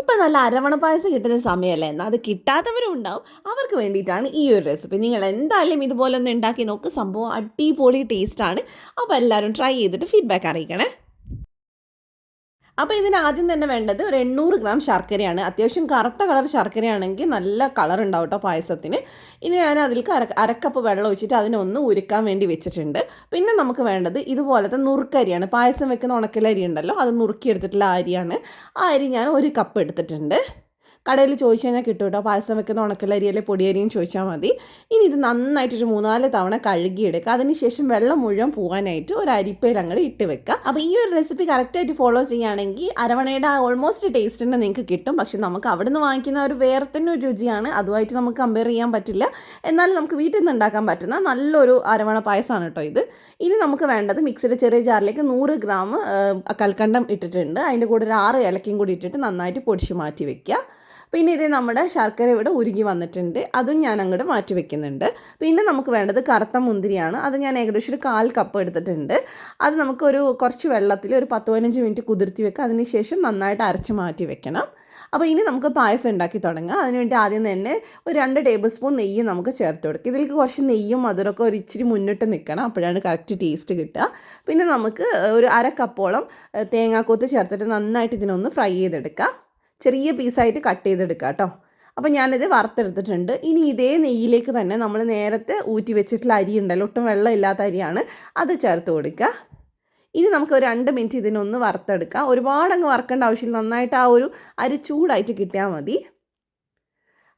ഇപ്പം നല്ല അരവണ പായസം കിട്ടുന്ന സമയമല്ലേ എന്നാൽ അത് കിട്ടാത്തവരും ഉണ്ടാവും. അവർക്ക് വേണ്ടിയിട്ടാണ് ഈ ഒരു റെസിപ്പി നിങ്ങൾ എന്തായാലും ഇതുപോലെ ഒന്ന് ഉണ്ടാക്കി നോക്ക്. സംഭവം അടിപൊളി ടേസ്റ്റാണ് അപ്പോൾ എല്ലാവരും ട്രൈ ചെയ്തിട്ട് ഫീഡ്ബാക്ക് അറിയിക്കണേ. അപ്പോൾ ഇതിന് ആദ്യം തന്നെ വേണ്ടത് ഒരു എണ്ണൂറ് ഗ്രാം ശർക്കരയാണ്. അത്യാവശ്യം കറുത്ത കളർ ശർക്കരയാണെങ്കിൽ നല്ല കളർ ഉണ്ടാവും കേട്ടോ പായസത്തിന്. ഇനി ഞാൻ അതിലേക്ക് അര അരക്കപ്പ് വെള്ളം ഒഴിച്ചിട്ട് അതിനൊന്ന് ഉരുക്കാൻ വേണ്ടി വെച്ചിട്ടുണ്ട്. പിന്നെ നമുക്ക് വേണ്ടത് ഇതുപോലത്തെ നുറുക്കരിയാണ്. പായസം വെക്കുന്ന ഉണക്കലരി ഉണ്ടല്ലോ അത് നുറുക്കിയെടുത്തിട്ടുള്ള അരിയാണ്. ആ അരി ഞാൻ ഒരു കപ്പ് എടുത്തിട്ടുണ്ട്. കടയിൽ ചോദിച്ചു കഴിഞ്ഞാൽ കിട്ടും കേട്ടോ. പായസം വെക്കുന്ന ഉണക്കലരിയിലെ പൊടിയരിയും ചോദിച്ചാൽ മതി. ഇനി ഇത് നന്നായിട്ടൊരു മൂന്നാൽ തവണ കഴുകിയെടുക്കുക. അതിനുശേഷം വെള്ളം മുഴുവൻ പോകാനായിട്ട് ഒരു അരിപ്പയിൽ അങ്ങോട്ട് ഇട്ട് വെക്കുക. അപ്പോൾ ഈ ഒരു റെസിപ്പി കറക്റ്റായിട്ട് ഫോളോ ചെയ്യുകയാണെങ്കിൽ അരവണയുടെ ഓൾമോസ്റ്റ് ടേസ്റ്റ് തന്നെ നിങ്ങൾക്ക് കിട്ടും. പക്ഷെ നമുക്ക് അവിടെ നിന്ന് വാങ്ങിക്കുന്ന ഒരു വേറെ തന്നെ ഒരു രുചിയാണ്. അതുമായിട്ട് നമുക്ക് കമ്പയർ ചെയ്യാൻ പറ്റില്ല. എന്നാലും നമുക്ക് വീട്ടിൽ നിന്ന് ഉണ്ടാക്കാൻ പറ്റുന്ന നല്ലൊരു അരവണ പായസമാണ് കേട്ടോ ഇത്. ഇനി നമുക്ക് വേണ്ടത് മിക്സിയുടെ ചെറിയ ജാറിലേക്ക് നൂറ് ഗ്രാം കൽക്കണ്ടം ഇട്ടിട്ടുണ്ട്. അതിന്റെ കൂടെ ഒരു ആറ് ഏലക്കയും കൂടി ഇട്ടിട്ട് നന്നായിട്ട് പൊടിച്ച് മാറ്റി വെക്കുക. പിന്നെ ഇത് നമ്മുടെ ശർക്കര ഇവിടെ ഉരുകി വന്നിട്ടുണ്ട്. അതും ഞാൻ അങ്ങോട്ട് മാറ്റി വെക്കുന്നുണ്ട്. പിന്നെ നമുക്ക് വേണ്ടത് കറുത്ത മുന്തിരിയാണ്. അത് ഞാൻ ഏകദേശം ഒരു കാൽ കപ്പ് എടുത്തിട്ടുണ്ട്. അത് നമുക്കൊരു കുറച്ച് വെള്ളത്തിൽ ഒരു പത്ത് പതിനഞ്ച് മിനിറ്റ് കുതിർത്തി വെക്കുക. അതിനുശേഷം നന്നായിട്ട് അരച്ച് മാറ്റി വെക്കണം. അപ്പോൾ ഇനി നമുക്ക് പായസം ഉണ്ടാക്കി തുടങ്ങാം. അതിനുവേണ്ടി ആദ്യം തന്നെ ഒരു രണ്ട് ടേബിൾ സ്പൂൺ നെയ്യ് നമുക്ക് ചേർത്ത് കൊടുക്കുക ഇതിലേക്ക് കുറച്ച് നെയ്യും മധുരമൊക്കെ ഒരു ഇച്ചിരി മുന്നിട്ട് നിൽക്കണം. അപ്പോഴാണ് കറക്റ്റ് ടേസ്റ്റ് കിട്ടുക. പിന്നെ നമുക്ക് ഒരു അര കപ്പോളം തേങ്ങാക്കൊത്ത് ചേർത്തിട്ട് നന്നായിട്ട് ഇതിനൊന്ന് ഫ്രൈ ചെയ്തെടുക്കാം. ചെറിയ പീസായിട്ട് കട്ട് ചെയ്തെടുക്കുക കേട്ടോ. അപ്പോൾ ഞാനിത് വറുത്തെടുത്തിട്ടുണ്ട്. ഇനി ഇതേ നെയ്യിലേക്ക് തന്നെ നമ്മൾ നേരത്തെ ഊറ്റി വെച്ചിട്ടുള്ള അരി ഉണ്ടല്ലോ ഒട്ടും വെള്ളമില്ലാത്ത അരിയാണ് അത് ചേർത്ത് കൊടുക്കുക. ഇനി നമുക്ക് ഒരു രണ്ട് മിനിറ്റ് ഇതിനൊന്ന് വറുത്തെടുക്കാം. ഒരുപാടങ്ങ് വറക്കേണ്ട ആവശ്യമില്ല. നന്നായിട്ട് ആ ഒരു അരി ചൂടായിട്ട് കിട്ടിയാൽ മതി.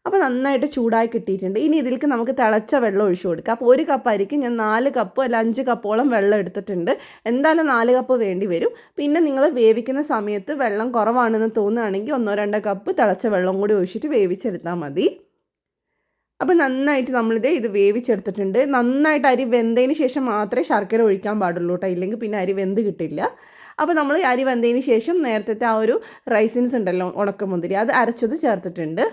അപ്പോൾ നന്നായിട്ട് ചൂടായി കിട്ടിയിട്ടുണ്ട്. ഇനി ഇതിലേക്ക് നമുക്ക് തിളച്ച വെള്ളം ഒഴിച്ചു കൊടുക്കുക അപ്പോൾ ഒരു കപ്പ് ഞാൻ നാല് കപ്പ് അല്ല അഞ്ച് കപ്പോളം വെള്ളം എടുത്തിട്ടുണ്ട്. എന്തായാലും നാല് കപ്പ് വേണ്ടി വരും. പിന്നെ നിങ്ങൾ വേവിക്കുന്ന സമയത്ത് വെള്ളം കുറവാണെന്ന് തോന്നുകയാണെങ്കിൽ ഒന്നോ രണ്ടോ കപ്പ് തിളച്ച വെള്ളം കൂടി ഒഴിച്ചിട്ട് വേവിച്ചെടുത്താൽ മതി. അപ്പോൾ നന്നായിട്ട് നമ്മളിത് ഇത് വേവിച്ചെടുത്തിട്ടുണ്ട്. നന്നായിട്ട് അരി വെന്തതിന് ശേഷം മാത്രമേ ശർക്കര ഒഴിക്കാൻ പാടുള്ളൂ കേട്ടോ. ഇല്ലെങ്കിൽ പിന്നെ അരി വെന്ത് കിട്ടില്ല. അപ്പോൾ നമ്മൾ അരി വെന്തതിന് ശേഷം നേരത്തെ ആ ഒരു റൈസിൻസ് ഉണ്ടല്ലോ ഉണക്കമുന്തിരി അത് അരച്ചത് ചേർത്തിട്ടുണ്ട്.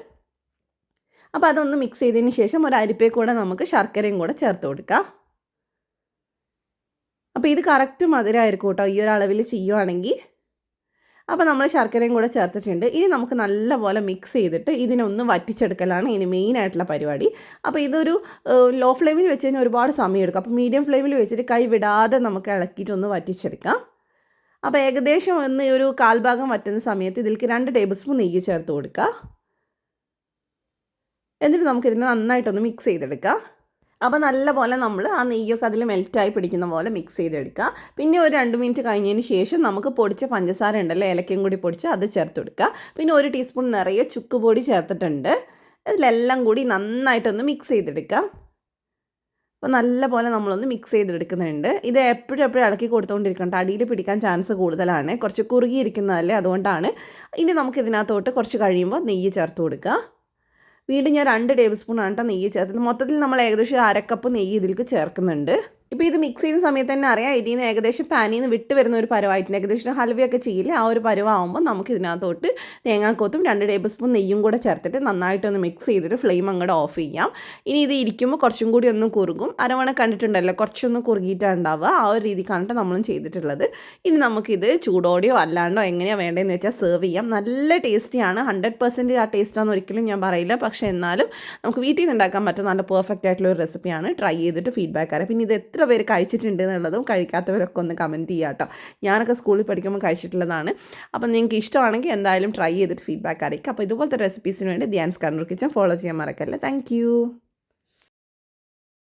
അപ്പോൾ അതൊന്ന് മിക്സ് ചെയ്തതിന് ശേഷം ഒരു അരിപ്പേ കൂടെ നമുക്ക് ശർക്കരയും കൂടെ ചേർത്ത് കൊടുക്കാം. അപ്പോൾ ഇത് കറക്റ്റ് മധുരമായിരിക്കും കേട്ടോ. ഈ ഒരു അളവിൽ ചെയ്യുവാണെങ്കിൽ അപ്പോൾ നമ്മൾ ശർക്കരയും കൂടെ ചേർത്തിട്ടുണ്ട്. ഇനി നമുക്ക് നല്ലപോലെ മിക്സ് ചെയ്തിട്ട് ഇതിനൊന്ന് വറ്റിച്ചെടുക്കലാണ് ഇനി മെയിൻ ആയിട്ടുള്ള പരിപാടി. അപ്പോൾ ഇതൊരു ലോ ഫ്ലെയിമിൽ വെച്ച് കഴിഞ്ഞാൽ ഒരുപാട് സമയം എടുക്കും. അപ്പോൾ മീഡിയം ഫ്ലെയിമിൽ വെച്ചിട്ട് കൈ വിടാതെ നമുക്ക് ഇളക്കിയിട്ടൊന്ന് വറ്റിച്ചെടുക്കാം. അപ്പോൾ ഏകദേശം ഒന്ന് ഒരു കാൽഭാഗം വറ്റുന്ന സമയത്ത് ഇതിലേക്ക് രണ്ട് ടേബിൾ സ്പൂൺ നെയ്യ് ചേർത്ത് കൊടുക്കുക എന്നിട്ട് നമുക്കിതിനെ നന്നായിട്ടൊന്ന് മിക്സ് ചെയ്തെടുക്കാം. അപ്പോൾ നല്ലപോലെ നമ്മൾ ആ നെയ്യൊക്കെ അതിൽ മെൽറ്റായി പിടിക്കുന്ന പോലെ മിക്സ് ചെയ്തെടുക്കുക പിന്നെ ഒരു രണ്ട് മിനിറ്റ് കഴിഞ്ഞതിന് ശേഷം നമുക്ക് പൊടിച്ച പഞ്ചസാര ഉണ്ടല്ലോ ഏലക്കയും കൂടി പൊടിച്ച് അത് ചേർത്ത് കൊടുക്കുക പിന്നെ ഒരു ടീസ്പൂൺ നിറയെ ചുക്ക് പൊടി ചേർത്തിട്ടുണ്ട്. ഇതിലെല്ലാം കൂടി നന്നായിട്ടൊന്ന് മിക്സ് ചെയ്തെടുക്കുക അപ്പോൾ നല്ലപോലെ നമ്മളൊന്ന് മിക്സ് ചെയ്തെടുക്കുന്നുണ്ട്. ഇത് എപ്പോഴും എപ്പോഴും ഇളക്കി കൊടുത്തുകൊണ്ടിരിക്കണം അടിയിൽ പിടിക്കാൻ ചാൻസ് കൂടുതലാണ്. കുറച്ച് കുറുകിയിരിക്കുന്നതല്ലേ അതുകൊണ്ടാണ്. ഇനി നമുക്ക് ഇതിനകത്തോട്ട് കുറച്ച് കഴിയുമ്പോൾ നെയ്യ് ചേർത്ത് കൊടുക്കുക വീണ്ടും ഞാൻ രണ്ട് ടേബിൾ സ്പൂൺ ആണ് കേട്ടോ നെയ്യ് ചേർത്തത്. മൊത്തത്തിൽ നമ്മൾ ഏകദേശം അരക്കപ്പ് നെയ്യ് ഇതിലേക്ക് ചേർക്കുന്നുണ്ട്. ഇപ്പോൾ ഇത് മിക്സ് ചെയ്യുന്ന സമയത്ത് തന്നെ അറിയാം ഇതിൽ നിന്ന് ഏകദേശം പാനിൽ നിന്ന് വിട്ട് വരുന്ന ഒരു പരുവായിട്ടുണ്ട്. ഏകദേശം ഹൽവയൊക്കെ ചെയ്യില്ല? ആ ഒരു പരുവാകുമ്പോൾ നമുക്ക് ഇതിനകത്തോട്ട് തേങ്ങാക്കൊത്തും രണ്ട് ടേബിൾ സ്പൂൺ നെയ്യും കൂടെ ചേർത്തിട്ട് നന്നായിട്ടൊന്ന് മിക്സ് ചെയ്തിട്ട് ഫ്ലെയിം അങ്ങോട്ട് ഓഫ് ചെയ്യാം. ഇനി ഇത് ഇരിക്കുമ്പോൾ കുറച്ചും കൂടി ഒന്ന് കുറുകും. അരവണ കണ്ടിട്ടുണ്ടല്ലോ കുറച്ചൊന്ന് കുറുകിയിട്ടാണ് ഉണ്ടാവുക. ആ ഒരു രീതി രീതിക്കാണ് നമ്മളും ചെയ്തിട്ടുള്ളത്. ഇനി നമുക്കിത് ചൂടോടെയോ അല്ലാണ്ടോ എങ്ങനെയാണ് വേണ്ടതെന്ന് വെച്ചാൽ സെർവ് ചെയ്യാം. നല്ല ടേസ്റ്റിയാണ് ഹൺഡ്രഡ് പെർസെന്റ് ആ ടേസ്റ്റാന്ന് ഒരിക്കലും ഞാൻ പറയില്ല. പക്ഷേ എന്നാലും നമുക്ക് വീട്ടിൽ നിന്ന് ഉണ്ടാക്കാൻ പറ്റുന്ന നല്ല പെർഫെക്റ്റ് ആയിട്ടുള്ള ഒരു റെസിപ്പിയാണ് ട്രൈ ചെയ്തിട്ട് ഫീഡ്ബാക്ക് അറിയാം. പിന്നെ ഇത് എത്ര പേര് കഴിച്ചിട്ടുണ്ട് എന്നുള്ളതും കഴിക്കാത്തവരൊക്കെ ഒന്ന് കമന്റ് ചെയ്യുക കേട്ടോ. ഞാനൊക്കെ സ്കൂളിൽ പഠിക്കുമ്പോൾ കഴിച്ചിട്ടുള്ളതാണ്. അപ്പം നിങ്ങൾക്ക് ഇഷ്ടമാണെങ്കിൽ എന്തായാലും ട്രൈ ചെയ്തിട്ട് ഫീഡ്ബാക്ക് അറിയിക്കുക. അപ്പോൾ ഇതുപോലത്തെ റെസിപ്പീസിന് വേണ്ടി ധ്യാൻസ് കണ്ണൂർ കിച്ചൻ ഫോളോ ചെയ്യാൻ മറക്കല്ലേ. താങ്ക്